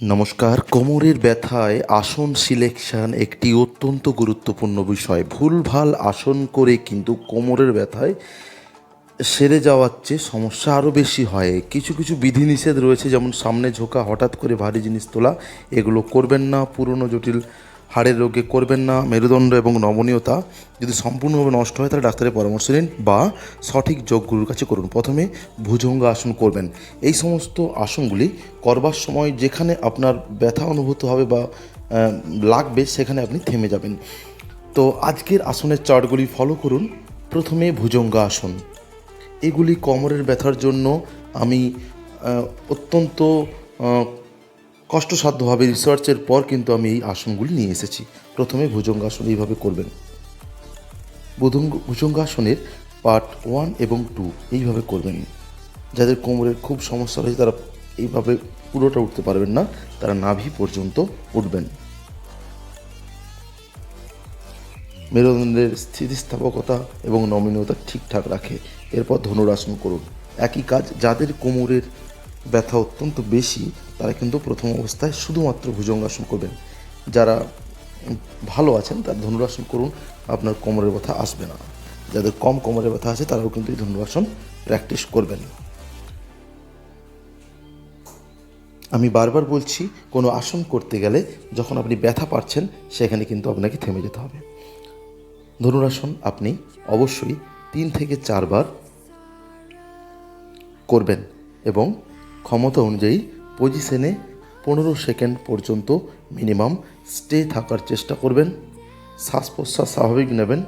নমস্কার। কোমরের ব্যথায় আসন সিলেকশন একটি অত্যন্ত গুরুত্বপূর্ণ বিষয়। ভুলভাল আসন করে কিন্তু কোমরের ব্যথায় সেরে যাওয়ার চেয়ে সমস্যা আরও বেশি হয়। কিছু কিছু বিধিনিষেধ রয়েছে, যেমন সামনে ঝোঁকা হঠাৎ করে ভারী জিনিস তোলা, এগুলো করবেন না। পুরনো জটিল হাড়ের রোগে করবেন না, মেরুদণ্ড এবং নমনীয়তা যদি সম্পূর্ণভাবে নষ্ট হয়, তাহলে ডাক্তারের পরামর্শ নিন বা সঠিক যোগগুরুর কাছে করুন। প্রথমে ভুজঙ্গ আসন করবেন। এই সমস্ত আসনগুলি করবার সময় যেখানে আপনার ব্যথা অনুভূত হবে বা লাগবে, সেখানে আপনি থেমে যাবেন। তো আজকের আসনের চার্টগুলি ফলো করুন। প্রথমে ভুজঙ্গ আসন। এগুলি কোমরের ব্যথার জন্য আমি অত্যন্ত কষ্টসাধ্যভাবে রিসার্চের পর কিন্তু আমি এই আসনগুলি নিয়ে এসেছি। প্রথমে ভুজঙ্গাসন এইভাবে করবেন। ভুজঙ্গ ভুজঙ্গাসনের পার্ট ওয়ান এবং টু এইভাবে করবেন। যাদের কোমরের খুব সমস্যা রয়েছে, তারা এইভাবে পুরোটা উঠতে পারবেন না। তারা নাভি পর্যন্ত উঠবেন। মেরুদণ্ডের স্থিতিস্থাপকতা এবং নমনীয়তা ঠিকঠাক রাখে। এরপর ধনুরাসন করুন। একই কাজ, যাদের কোমরের ব্যথা অত্যন্ত বেশি, তারা কিন্তু প্রথম অবস্থায় শুধুমাত্র ভুজঙ্গাসন করবেন। যারা ভালো আছেন, তারা ধনুরাসন করুন, আপনার কোমরের ব্যথা আসবে না। যাদের কম কোমরের ব্যথা আছে, তারাও কিন্তু এই ধনুরাসন প্র্যাকটিস করবেন। আমি বারবার বলছি, কোনো আসন করতে গেলে যখন আপনি ব্যথা পাচ্ছেন, সেখানে কিন্তু আপনাকে থেমে যেতে হবে। ধনুরাসন আপনি অবশ্যই তিন থেকে চারবার করবেন এবং ক্ষমতা অনুযায়ী পজিশনে পনেরো সেকেন্ড পর্যন্ত মিনিমাম স্টে থাকার চেষ্টা করবেন। শ্বাস প্রশ্বাস স্বাভাবিক নেবেন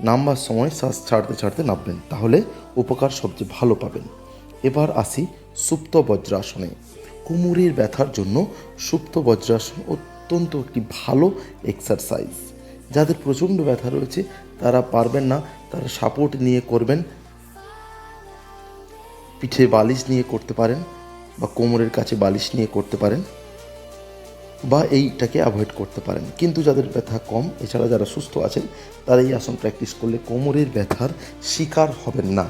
নামবার সময় শ্বাস ছাড়তে ছাড়তে নামবেন, তাহলে উপকার সবচেয়ে ভালো পাবেন। এবার আসি সুপ্ত বজ্রাসনে। কোমরের ব্যথার জন্য সুপ্ত বজ্রাসন অত্যন্ত একটি ভালো এক্সারসাইজ যাদের প্রচণ্ড ব্যথা রয়েছে, তারা পারবেন না, তারা সাপোর্ট নিয়ে করবেন, পিঠে বালিশ নিয়ে করতে পারেন। বা কোমরের কাছে বালিশ নিয়ে করতে পারেন বা এইটাকে অ্যাভয়েড করতে পারেন। কিন্তু যাদের ব্যথা কম, এছাড়া যারা সুস্থ আছেন, তারা এই আসন প্র্যাকটিস করলে কোমরের ব্যথার শিকার হবেন না।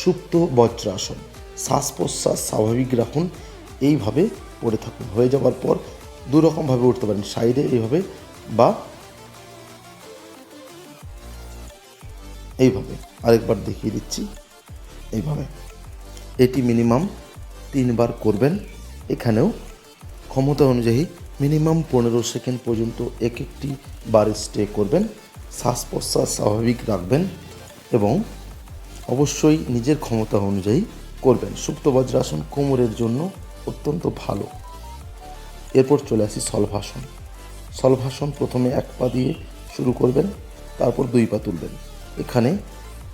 সুপ্ত বজ্রাসন শ্বাস প্রশ্বাস স্বাভাবিক রাখুন, এইভাবে পড়ে থাকুন। হয়ে যাওয়ার পর দু রকমভাবে উঠতে পারেন, সাইডে এইভাবে বা এইভাবে। আরেকবার দেখিয়ে দিচ্ছি, এইভাবে। এটি মিনিমাম তিনবার করবেন। এখানেও ক্ষমতা অনুযায়ী মিনিমাম পনেরো সেকেন্ড পর্যন্ত এক একটি বার স্টে করবেন। শ্বাস প্রশ্বাস স্বাভাবিক রাখবেন এবং অবশ্যই নিজের ক্ষমতা অনুযায়ী করবেন। সুপ্ত বজ্রাসন কোমরের জন্য অত্যন্ত ভালো। এরপর চলে আসি সলভাসন। সলভাসন প্রথমে এক পা দিয়ে শুরু করবেন, তারপর দুই পা তুলবেন। এখানে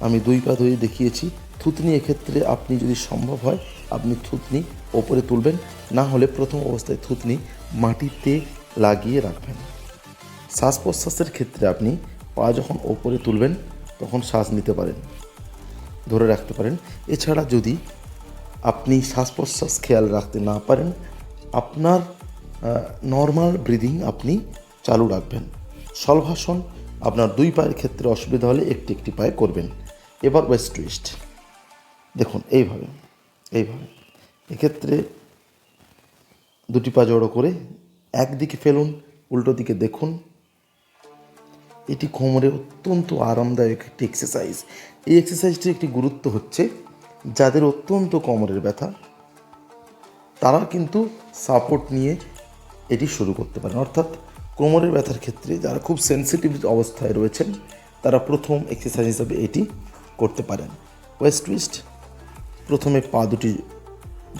আমি দুই পা ধরে দেখিয়েছি, থুতনি এক্ষেত্রে আপনি যদি সম্ভব হয়, আপনি থুতনি ওপরে তুলবেন, না হলে প্রথম অবস্থায় থুতনি মাটিতে লাগিয়ে রাখবেন। শ্বাস প্রশ্বাসের ক্ষেত্রে আপনি পা যখন ওপরে তুলবেন, তখন শ্বাস নিতে পারেন, ধরে রাখতে পারেন। এছাড়া যদি আপনি শ্বাস প্রশ্বাস খেয়াল রাখতে না পারেন, আপনার নর্মাল ব্রিদিং আপনি চালু রাখবেন। সলভাসন আপনার দুই পায়ের ক্ষেত্রে অসুবিধা হলে একটি একটি পায়ে করবেন। এবার ওয়েস্ট টুইস্ট দেখুন, এইভাবে এইভাবে। এক্ষেত্রে দুটি পা জড়ো করে একদিকে ফেলুন, উল্টো দিকে দেখুন। এটি কোমরে অত্যন্ত আরামদায়ক একটি এক্সারসাইজ এই এক্সারসাইজটির একটি গুরুত্ব হচ্ছে, যাদের অত্যন্ত কোমরের ব্যথা, তারা কিন্তু সাপোর্ট নিয়ে এটি শুরু করতে পারেন। অর্থাৎ কোমরের ব্যথার ক্ষেত্রে যারা খুব সেন্সিটিভ অবস্থায় রয়েছেন, তারা প্রথম এক্সারসাইজ হিসাবে এটি করতে পারেন। ওয়েস্ট টুইস্ট প্রথমে পা দুটি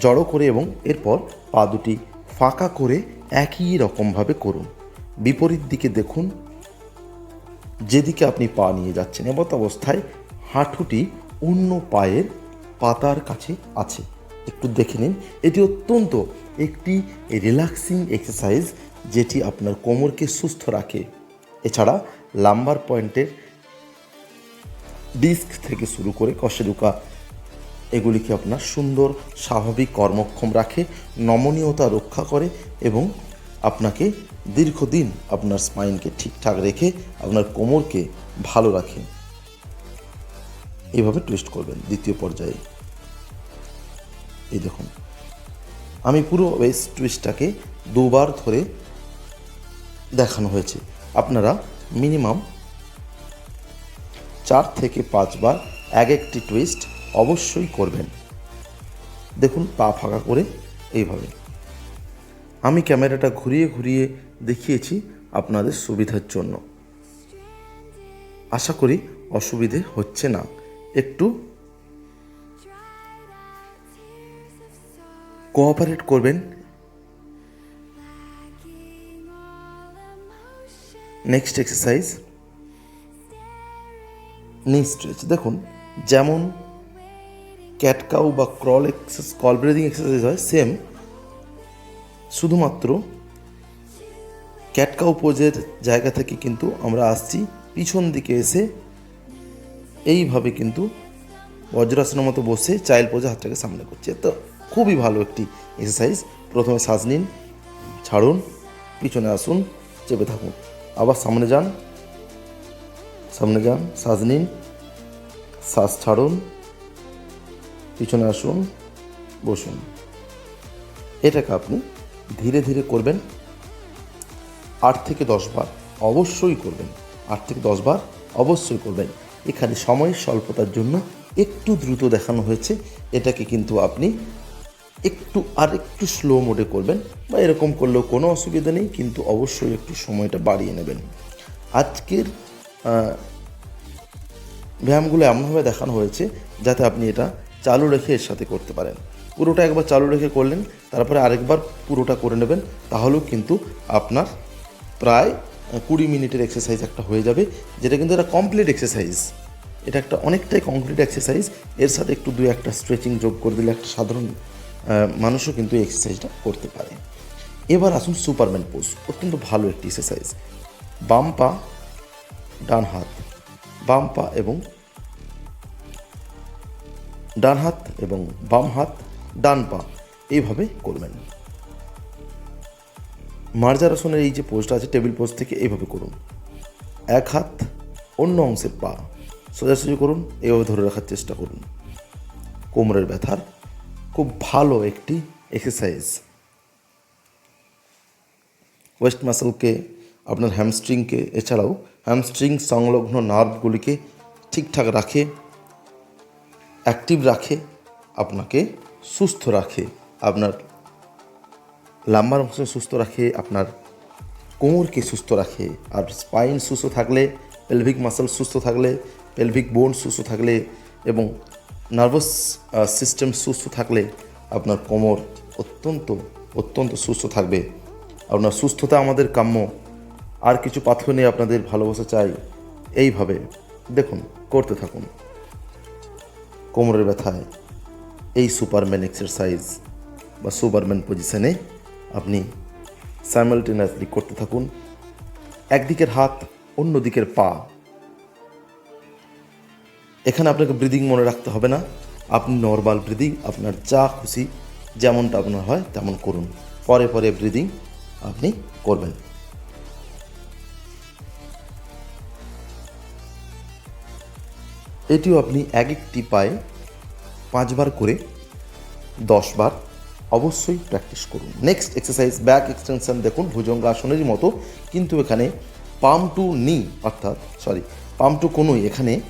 জড়ো করে এবং এরপর পা দুটি ফাঁকা করে একই রকমভাবে করুন। বিপরীত দিকে দেখুন। যেদিকে আপনি পা নিয়ে যাচ্ছেন, এমত অবস্থায় হাঁটুটি অন্য পায়ের পাতার কাছে আছে। একটু দেখে নিন। এটি অত্যন্ত একটি রিল্যাক্সিং এক্সারসাইজ যেটি আপনার কোমরকে সুস্থ রাখে। এছাড়া লাম্বার পয়েন্টের ডিস্ক থেকে শুরু করে কশেরুকা এগুলিকে আপনার সুন্দর, স্বাভাবিক কর্মক্ষম রাখে, নমনীয়তা রক্ষা করে এবং আপনাকে দীর্ঘদিন আপনার স্পাইনকে ঠিকঠাক রেখে, আপনার কোমরকে ভালো রাখে। এইভাবে টুইস্ট করবেন দ্বিতীয় পর্যায়ে। এই দেখুন, আমি পুরো ওয়েস্ট টুইস্টটাকে দুবার ধরে দেখানো হয়েছে। আপনারা মিনিমাম চার থেকে পাঁচবার এক একটি টুইস্ট অবশ্যই করবেন। দেখুন, পা ফাঁকা করে এইভাবে। আমি ক্যামেরাটা ঘুরিয়ে ঘুরিয়ে দেখিয়েছি আপনাদের সুবিধার জন্য। আশা করি অসুবিধে হচ্ছে না। একটু কোঅপারেট করবেন। নেক্সট এক্সারসাইজ নি স্ট্রেচ দেখুন, যেমন ক্যাটকাউ বা ক্রল এক্সারসাইজ কল ব্রিদিং এক্সারসাইজ হয় সেম শুধুমাত্র ক্যাটকাউ পোজের জায়গা থেকে কিন্তু আমরা আসছি, পিছন দিকে এসে এইভাবে কিন্তু বজ্রাসনের মতো বসে চাইল্ড পোজে হাতটাকে সামনে করছে। তো খুবই ভালো একটি এক্সারসাইজ প্রথমে শ্বাস নিন, ছাড়ুন, পিছনে আসুন, চেপে থাকুন। আবার সামনে যান সামনে যান শ্বাস নিন শ্বাস ছাড়ুন, পিছনে আসুন, বসুন। এটাকে আপনি ধীরে ধীরে করবেন। আট থেকে দশ বার অবশ্যই করবেন। আট থেকে দশ বার অবশ্যই করবেন। এখানে সময়ের স্বল্পতার জন্য একটু দ্রুত দেখানো হয়েছে। এটাকে কিন্তু আপনি একটু আর একটু স্লো মোডে করবেন বা এরকম করলেও কোনো অসুবিধা নেই, কিন্তু অবশ্যই একটু সময়টা বাড়িয়ে নেবেন। আজকের ব্যায়ামগুলো এমনভাবে দেখানো হয়েছে যাতে আপনি এটা চালু রেখে এর সাথে করতে পারেন। পুরোটা একবার চালু রেখে করলেন, তারপরে আরেকবার পুরোটা করে নেবেন, তাহলেও কিন্তু আপনার প্রায় কুড়ি মিনিটের এক্সারসাইজ একটা হয়ে যাবে, যেটা কিন্তু একটা কমপ্লিট এক্সারসাইজ এটা একটা অনেকটাই কমপ্লিট এক্সারসাইজ এর সাথে একটু দু একটা স্ট্রেচিং যোগ করে দিলে একটা সাধারণ মানুষও কিন্তু এই এক্সারসাইজটা করতে পারে। এবার আসুন সুপারম্যান পোজ অত্যন্ত ভালো একটি এক্সারসাইজ বাম পা ডান হাত বাম পা এবং ডান হাত এবং বাম হাত, ডান পা এইভাবে করবেন। মার্জারাসনের এই যে পোস্টটা আছে, টেবিল পোস্ট থেকে এইভাবে করুন। এক হাত অন্য অংশের পা সোজাসুজি করুন, এইভাবে ধরে রাখার চেষ্টা করুন। কোমরের ব্যথার খুব ভালো একটি এক্সারসাইজ ওয়েস্ট মাসেলকে আপনার হ্যামস্ট্রিংকে এছাড়াও হ্যামস্ট্রিং সংলগ্ন নার্ভগুলিকে ঠিকঠাক রাখে অ্যাক্টিভ রাখে, আপনাকে সুস্থ রাখে, আপনার লাম্বার অংশ সুস্থ রাখে, আপনার কোমরকে সুস্থ রাখে, আর স্পাইন সুস্থ থাকলে পেলভিক মাসল সুস্থ থাকলে পেলভিক বোন সুস্থ থাকলে এবং নার্ভাস সিস্টেম সুস্থ থাকলে আপনার কোমর অত্যন্ত অত্যন্ত সুস্থ থাকবে। আপনার সুস্থতা আমাদের কাম্য। আর কিছু পাথর নিয়ে আপনাদের ভালোবাসা চাই। এইভাবে, দেখুন, করতে থাকুন। কোমরের ব্যথায় এই সুপারম্যান এক্সারসাইজ বা সুপারম্যান পজিশনে আপনি সাইমালটেনিয়াসলি করতে থাকুন। একদিকের হাত অন্য দিকের পা। এখানে আপনাকে ব্রিদিং মনে রাখতে হবে না। আপনি নর্মাল ব্রিদিং আপনার যা খুশি, যেমনটা আপনার হয়, তেমন করুন। পরে পরে ব্রিদিং আপনি করবেন। এটিও আপনি এক একটি পায়ে পাঁচবার করে দশবার অবশ্যই প্র্যাকটিস করুন। নেক্সট এক্সারসাইজ ব্যাক এক্সটেনশন দেখুন ভুজঙ্গাসনেরই মতো। কিন্তু এখানে পাম টু নি অর্থাৎ সরি পাম টু কোনোই, এখানে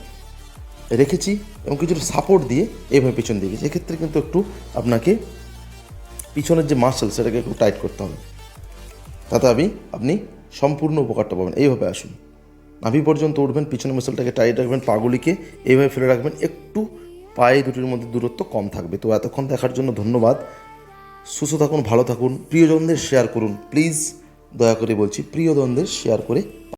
রেখেছি এবং কিছুটা সাপোর্ট দিয়ে এইভাবে পিছন দিয়ে গেছি। এক্ষেত্রে কিন্তু একটু আপনাকে পিছনের যে মাসেল সেটাকে একটু টাইট করতে হবে। তাতে আমি, আপনি সম্পূর্ণ উপকারটা পাবেন। এইভাবে আসুন। নাভি পর্যন্ত উঠবেন, পিছনের মুসলটাকে টাইট রাখবেন, পাগুলিকে এইভাবে ফেলে রাখবেন, একটু পায়ে দুটির মধ্যে দূরত্ব কম থাকবে। তো এতক্ষণ দেখার জন্য ধন্যবাদ। সুস্থ থাকুন, ভালো থাকুন, প্রিয়জনদের শেয়ার করুন। প্লিজ দয়া করে বলছি, প্রিয়জনদের শেয়ার করে